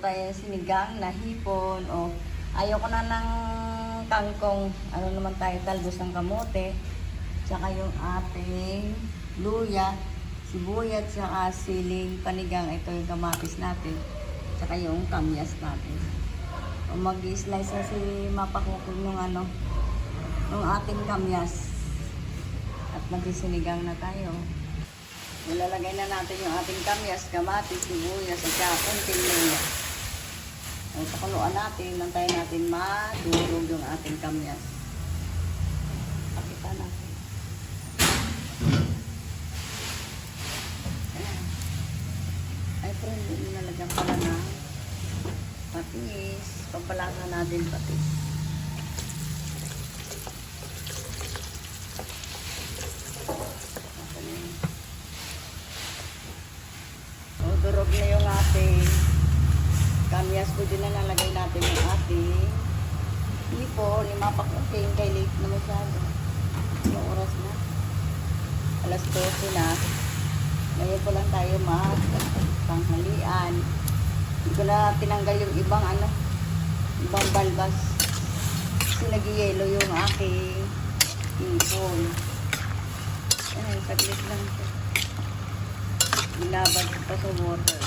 tayong sinigang na hipon. O, ayoko na ng kangkong. Ano naman tayo, talbos ng kamote. Tsaka yung ating luya, sibuyat, tsaka siling panigang. Ito yung kamatis natin. Tsaka yung kamyas natin. O mag-slice na si mapakukog nung ano, nung ating kamyas. At magsisinigang na tayo. Ilalagay na natin yung ating kamyas, kamatis, sibuyas, at kunting luya. Ay, pakuluan natin, nantayin natin madurog yung ating kamyas. Pakita natin. Ay, friend, nalagyan pala na patis. Pampalasa natin patis. Ito na yun. O, durog na yung ating kamyas. Pwede na nalagay natin yung ating hipo. Lima pa kunting kay late na masyado. Yung oras na. Alas 12 na. Ngayon po lang tayo mag tanghalian. Hindi ko na tinanggal yung ibang ano, ibang balbas. Kasi nag-yellow yung aking hipon. Ay, saglit lang ito. Binabad pa sa water.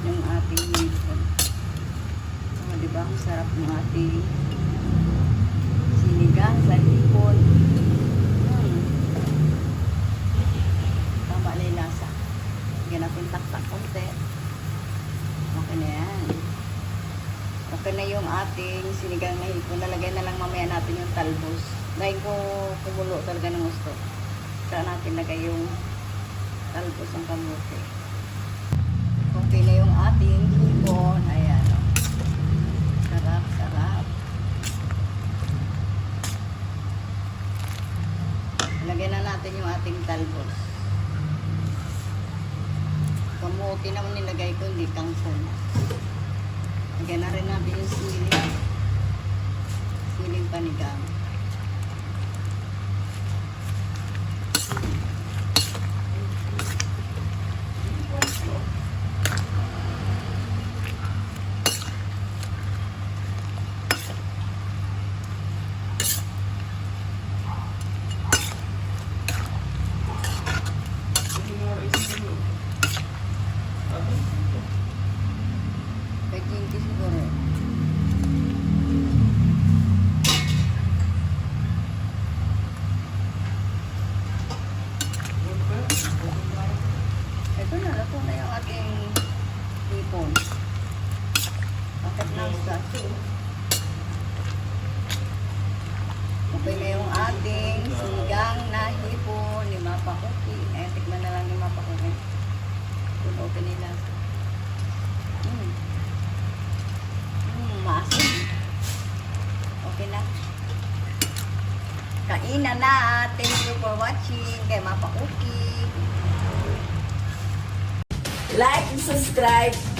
Yung ating hipon. Oh, di ba? Ang sarap ng ating sinigang sa hipon. Hmm. Tama na lasa. Bigyan natin taktak konti. Okay na yan. Okay na yung ating sinigang na hipon. Nalagay na lang mamaya natin yung talbos. Dahil ko kumulo talaga ng gusto. Saka natin lagay yung talbos ng kamote. Okay na yung ating hipon. Ayan. Oh. Sarap, sarap. Lagyan na natin yung ating talbos. Kamuti naman nilagay ko, hindi kangkong. Lagyan na rin natin yung siling. Siling panigang. Kay Kinky siguro. Ito na, ito na yung ating hipon. Bakit lang sa Okay na yung ating sinigang na hipon ni Mapa Cookie. Eh, tikman na lang ni Mapa Cookie. Kung nila. Mm. Mm, maasim. Okay na. Kainan na. Thank you for watching. Kay Mapa Cookie. Like and subscribe.